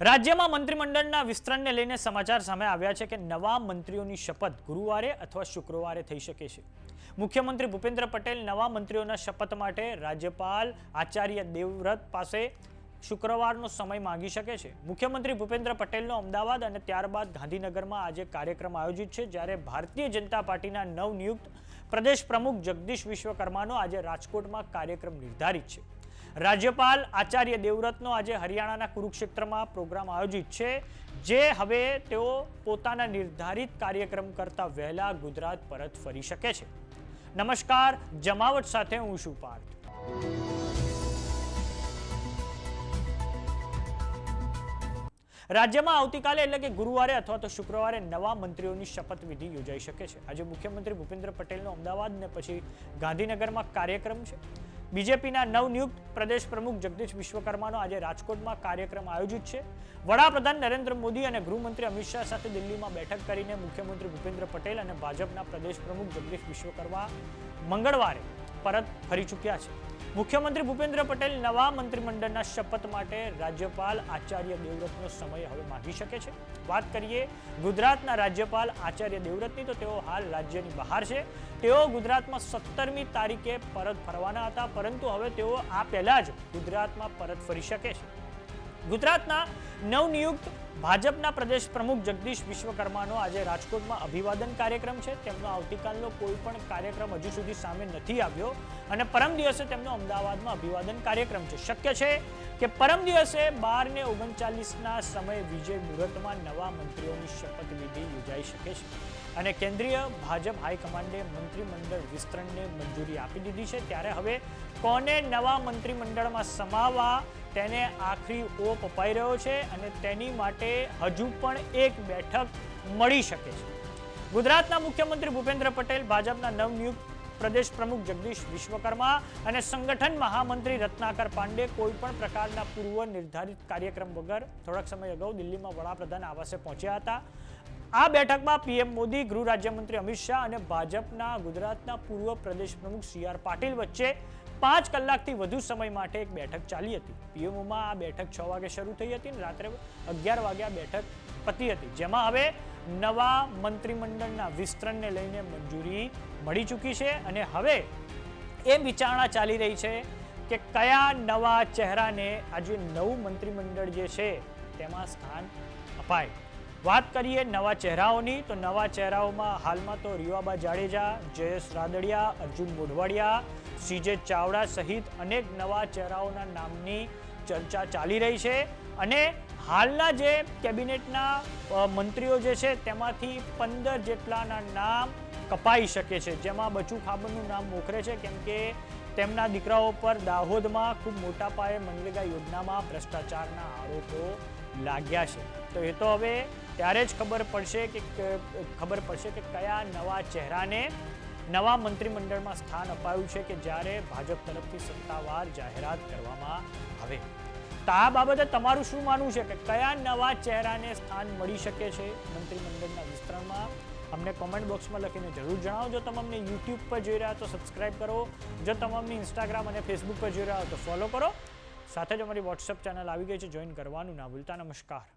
રાજ્યમાં મંત્રીમંડળના વિસ્તરણને લઈને સમાચાર સામે આવ્યા છે કે નવા મંત્રીઓની શપથ ગુરુવારે અથવા શુક્રવારે થઈ શકે છે. મુખ્યમંત્રી ભૂપેન્દ્ર પટેલ નવા મંત્રીઓના શપથ માટે રાજ્યપાલ આચાર્ય દેવવ્રત પાસે શુક્રવારનો સમય માંગી શકે છે. મુખ્યમંત્રી ભૂપેન્દ્ર પટેલનો અમદાવાદ અને ત્યારબાદ ગાંધીનગરમાં આજે કાર્યક્રમ આયોજિત છે, જ્યારે ભારતીય જનતા પાર્ટીના નવનિયુક્ત પ્રદેશ પ્રમુખ જગદીશ વિશ્વકર્માનો આજે રાજકોટમાં કાર્યક્રમ નિર્ધારિત છે. રાજ્યપાલ આચાર્ય દેવવ્રતનો આજે હરિયાણાના કુરુક્ષેત્રમાં પ્રોગ્રામ આયોજિત છે, જે હવે તેઓ પોતાના નિર્ધારિત કાર્યક્રમ કરતા વહેલા ગુજરાત પરત ફરી શકે છે. નમસ્કાર, જમાવટ સાથે હું છું પાર્થ. રાજ્યમાં આવતીકાલે એટલે કે ગુરુવારે અથવા તો શુક્રવારે નવા મંત્રીઓની શપથવિધિ યોજાઈ શકે છે. આજે મુખ્યમંત્રી ભૂપેન્દ્ર પટેલનો અમદાવાદ ને પછી ગાંધીનગરમાં કાર્યક્રમ છે. બીજેપીના નવનિયુક્ત પ્રદેશ પ્રમુખ જગદીશ વિશ્વકર્માનો આજે રાજકોટમાં કાર્યક્રમ આયોજિત છે. વડાપ્રધાન નરેન્દ્ર મોદી અને ગૃહમંત્રી અમિત શાહ સાથે દિલ્હીમાં બેઠક કરીને મુખ્યમંત્રી ભૂપેન્દ્ર પટેલ અને ભાજપના પ્રદેશ પ્રમુખ જગદીશ વિશ્વકર્મા મંગળવારે પરત ફરી ચૂક્યા છે. મુખ્યમંત્રી ભૂપેન્દ્ર પટેલ નવા મંત્રીમંડળના શપથ માટે રાજ્યપાલ આચાર્ય દેવવ્રતનો સમય હવે માગી શકે છે. વાત કરીએ ગુજરાતના રાજ્યપાલ આચાર્ય દેવવ્રતની, તો તેઓ હાલ રાજ્યની બહાર છે. તેઓ ગુજરાતમાં સત્તરમી તારીખે પરત ફરવાના હતા, પરંતુ હવે તેઓ આ પહેલા જ ગુજરાતમાં પરત ફરી શકે છે. ગુજરાતના નવનિયુક્ત ભાજપના પ્રદેશ પ્રમુખ જગદીશ વિશ્વકર્માનો આજે રાજકોટમાં અભિવાદન કાર્યક્રમ છે. તેમનો આવતીકાલનો કોઈ પણ કાર્યક્રમ હજુ સુધી સામે નથી આવ્યો અને પરમ દિવસે તેમનો અમદાવાદમાં અભિવાદન કાર્યક્રમ છે. શક્ય છે કે પરમ દિવસે બાર ને ઓગણચાલીસના સમયે વિજય મુહૂર્તમાં નવા મંત્રીઓની શપથવિધિ યોજાઈ શકે છે અને કેન્દ્રીય ભાજપ હાઈકમાન્ડે મંત્રીમંડળ વિસ્તરણને મંજૂરી આપી દીધી છે. ત્યારે હવે કોને નવા મંત્રીમંડળમાં સમાવવા તેને આખરી ઓપ અપાઈ રહ્યો છે અને તેની માટે હજુ પણ એક બેઠક મળી શકે છે. ગુજરાતના મુખ્યમંત્રી ભૂપેન્દ્ર પટેલ, ભાજપના નવનિયુક્ત પ્રદેશ પ્રમુખ જગદીશ વિશ્વકર્મા અને સંગઠન મહામંત્રી રત્નાકર પાંડે કોઈ પણ પ્રકારના પૂર્વ નિર્ધારિત કાર્યક્રમ વગર થોડાક સમય અગાઉ દિલ્હીમાં વડાપ્રધાન આવાસે પહોંચ્યા હતા. આ બેઠકમાં પીએમ મોદી, ગૃહ રાજ્યમંત્રી અમિત શાહ અને ભાજપના ગુજરાતના પૂર્વ પ્રદેશ પ્રમુખ સી પાટીલ વચ્ચે પાંચ કલાકથી વધુ સમય માટે એક બેઠક ચાલી હતી. પીએમઓમાં આ બેઠક છ વાગે શરૂ થઈ હતી અને રાત્રે અગિયાર વાગે આ બેઠક પતી હતી. જેમાં હવે નવા મંત્રીમંડળના વિસ્તરણને લઈને મંજૂરી મળી ચૂકી છે અને હવે એ વિચારણા ચાલી રહી છે કે કયા નવા ચહેરાને આજે નવું મંત્રીમંડળ જે છે તેમાં સ્થાન અપાય. વાત કરીએ નવા ચહેરાઓની, તો નવા ચહેરાઓમાં હાલમાં તો રીવાબા જાડેજા, જયેશ રાદડિયા, અર્જુન મોઢવાડિયા, સીજે ચાવડા સહિત અનેક નવા ચહેરાઓના નામની ચર્ચા ચાલી રહી છે. અને હાલના જે કેબિનેટના મંત્રીઓ જે છે, તેમાંથી પંદર જેટલાના નામ કપાઈ શકે છે. જેમાં બચુ ખાબરનું નામ મોખરે છે, કેમ કે તેમના દીકરાઓ પર દાહોદમાં ખૂબ મોટા પાયે મનરેગા યોજનામાં ભ્રષ્ટાચારના આરોપો લાગ્યા છે. તો એ તો હવે ત્યારે જ ખબર પડશે કે ખબર પડશે કે કયા નવા ચહેરાને નવા મંત્રીમંડળમાં સ્થાન અપાયું છે કે જ્યારે ભાજપ તરફથી સત્તાવાર જાહેરાત કરવામાં આવે. તો આ બાબતે તમારું શું માનવું છે કે કયા નવા ચહેરાને સ્થાન મળી શકે છે મંત્રીમંડળના વિસ્તરણમાં? અમને કોમેન્ટ બોક્સમાં લખીને જરૂર જણાવો. જો તમે અમને યુટ્યુબ પર જોઈ રહ્યા તો સબસ્ક્રાઇબ કરો. જો તમે અમને ઇન્સ્ટાગ્રામ અને ફેસબુક પર જોઈ રહ્યા હો તો ફોલો કરો. સાથે જ અમારી વોટ્સઅપ ચેનલ આવી ગઈ છે જોઈન કરવાનું. ના ભૂલતા નમસ્કાર.